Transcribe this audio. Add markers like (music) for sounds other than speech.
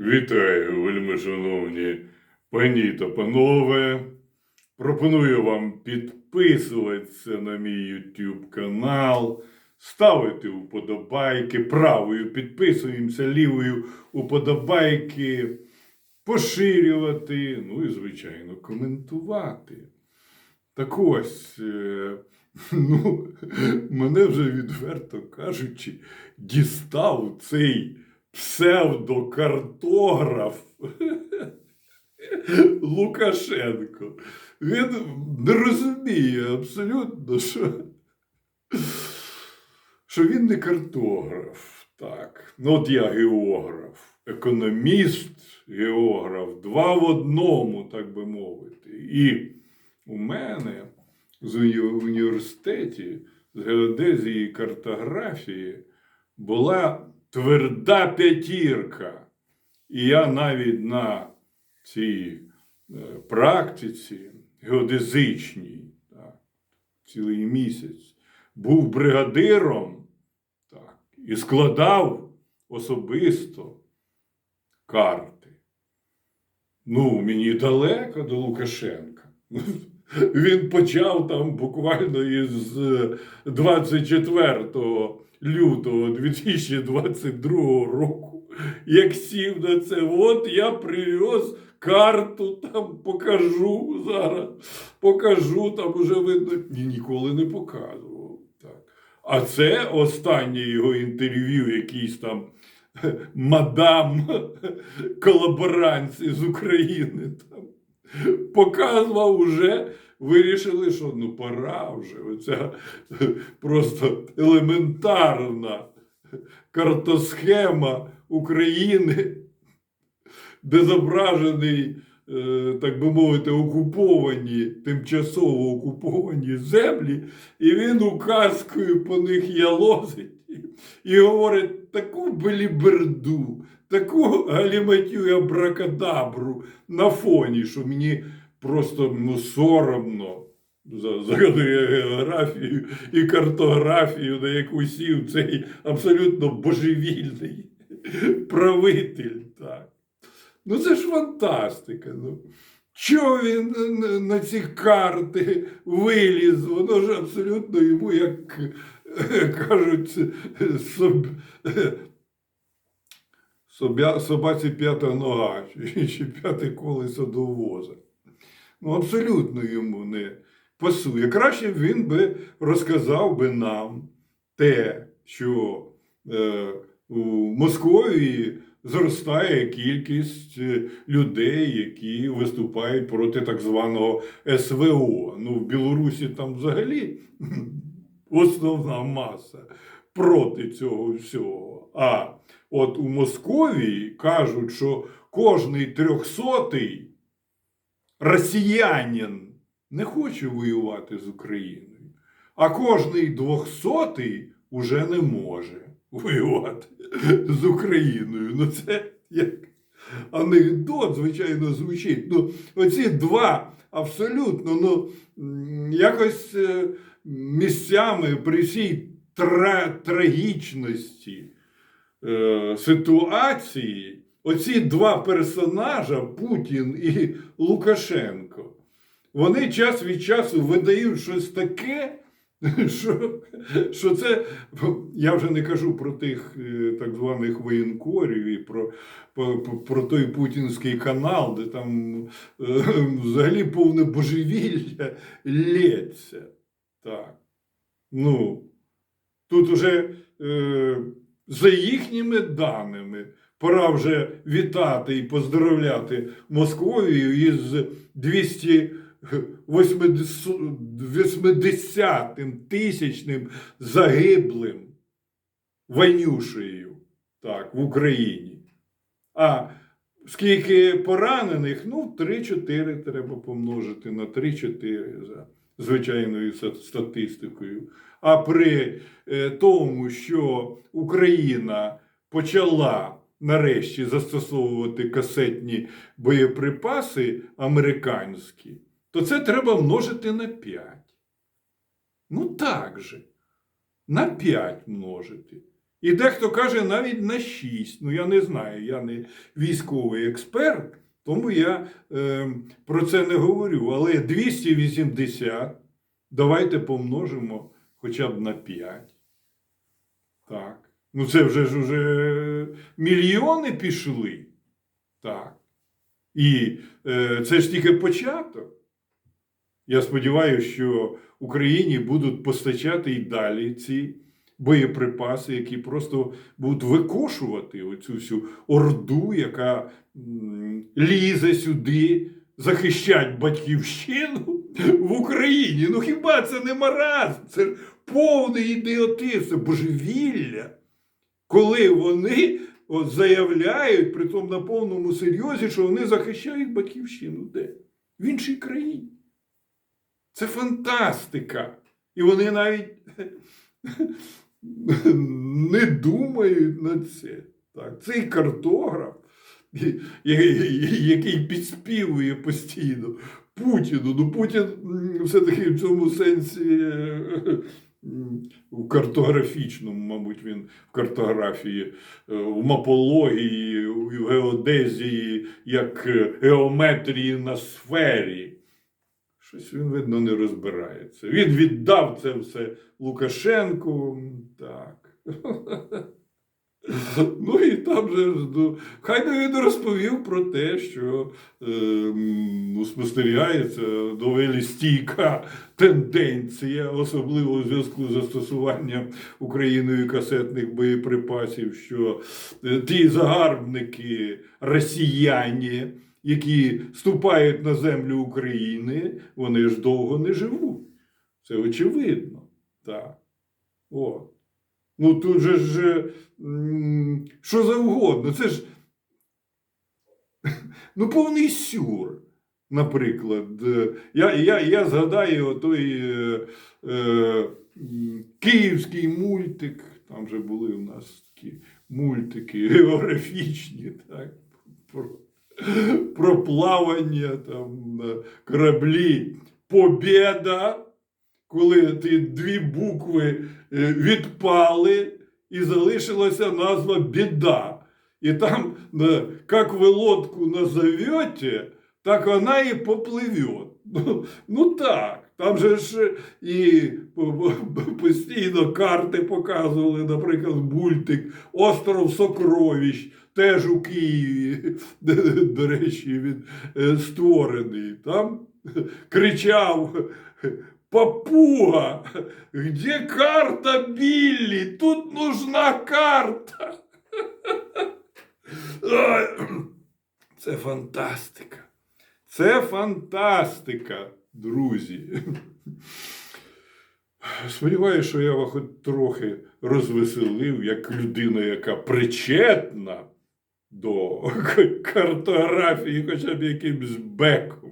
Вітаю, вельми шановні пані та панове. Пропоную вам підписуватися на мій YouTube канал, ставити уподобайки, правою підписуємося, лівою уподобайки, поширювати, ну і, звичайно, коментувати. Так ось, е, (laughs) ну, мене вже відверто кажучи, дістав цей псевдокартограф Лукашенко. Він не розуміє абсолютно, що, що він не картограф. Так. Ну, от я географ, економіст, географ, два в одному, так би мовити. І у мене з університеті з геодезії і картографії була тверда п'ятірка. І я навіть на цій е, практиці геодезичній, так, цілий місяць, був бригадиром так, і складав особисто карти. Ну, мені далеко до Лукашенка. Він почав там буквально із е, 24 лютого 2022 року, як сів на це, от я привез карту, там покажу зараз, покажу, там уже видно, Ні, ніколи не показував. Так. А це останнє його інтерв'ю, якийсь там (laughs) мадам (laughs) колаборанці з України там показував уже. Вирішили, що ну пора вже. Оця просто елементарна картосхема України, де зображений, е, так би мовити, окуповані, тимчасово окуповані землі, і він указкою по них ялозить і говорить таку беліберду, таку галіматю і абракадабру на фоні, що мені просто ну, соромно за, за географію і картографію, на яку сів цей абсолютно божевільний правитель. Так. Ну це ж фантастика. Ну. Чого він на- ці карти виліз? Воно ж абсолютно йому, як кажуть, соб... собаці п'ята нога чи п'яте колесо до воза. Ну, абсолютно йому не пасує. Краще він би розказав би нам те, що е, у Московії зростає кількість е, людей, які виступають проти так званого СВО. Ну, в Білорусі там взагалі (laughs) основна маса проти цього всього. А от у Московії кажуть, що кожний трьохсотий росіянин не хоче воювати з Україною, а кожний двохсотий уже не може воювати з Україною. Ну це як анекдот, звичайно, звучить. Ну, оці два абсолютно, ну, якось е, місцями при всій тра- трагічності е, ситуації, оці два персонажа, Путін і Лукашенко, вони час від часу видають щось таке, (laughs) що, що це, я вже не кажу про тих е, так званих воєнкорів і про, про, той путінський канал, де там е, взагалі повне божевілля лється. Так. Ну, тут уже е, за їхніми даними пора вже вітати і поздравляти Московію із 280 тисячним загиблим Ванюшею так, в Україні. А скільки поранених? Ну, 3-4 треба помножити на 3-4 за звичайною статистикою. А при е, тому, що Україна почала нарешті застосовувати касетні боєприпаси американські, то це треба множити на 5. Ну так же. На 5 множити. І дехто каже навіть на 6. Ну, я не знаю, я не військовий експерт, тому я е, про це не говорю. Але 280 давайте помножимо хоча б на 5. Так. Ну, це вже ж уже мільйони пішли. Так. І е, це ж тільки початок. Я сподіваюся, що Україні будуть постачати і далі ці боєприпаси, які просто будуть викошувати оцю всю орду, яка лізе сюди, захищать батьківщину в Україні. Ну хіба це не маразм? Це повний ідіотизм, це божевілля. Коли вони от, заявляють, при тому на повному серйозі, що вони захищають батьківщину. Де? В іншій країні. Це фантастика. І вони навіть (laughs) не думають на це. Так, цей картограф, який підспівує постійно Путіну. Ну, Путін все-таки в цьому сенсі, в картографічному, мабуть, він в картографії, е, в мапології, в геодезії, як е, геометрії на сфері. Щось він, видно, не розбирається. Він віддав це все Лукашенку. Так. (laughs) (laughs) Ну і там же ну, хай би він розповів про те, що е, спостерігається доволі стійка тенденція, особливо у зв'язку з застосуванням Україною касетних боєприпасів, що е, ті загарбники, росіяни, які ступають на землю України, вони ж довго не живуть. Це очевидно. Так. От. Ну тут же ж що завгодно. Це ж (laughs) ну, повний сюр. Наприклад, Е, я, я, я згадаю той е, е, київський мультик, там же були у нас такі мультики (laughs) географічні, так, про, про плавання там, кораблі. Побєда, коли ті дві букви е, відпали, і залишилася назва біда. І там, е, як ви лодку назовете, так вона і попливе. Ну, ну так, там же ж і по- по- постійно карти показували, наприклад, мультик Остров Сокровищ, теж у Києві, (laughs) до речі, він е, створений. Там кричав Папуга, где карта Билли? Тут нужна карта. Це фантастика. Це фантастика, друзі. Сподіваюся, що я вас хоч трохи розвеселив, як людина, яка причетна до картографії, хоча б якимсь беком.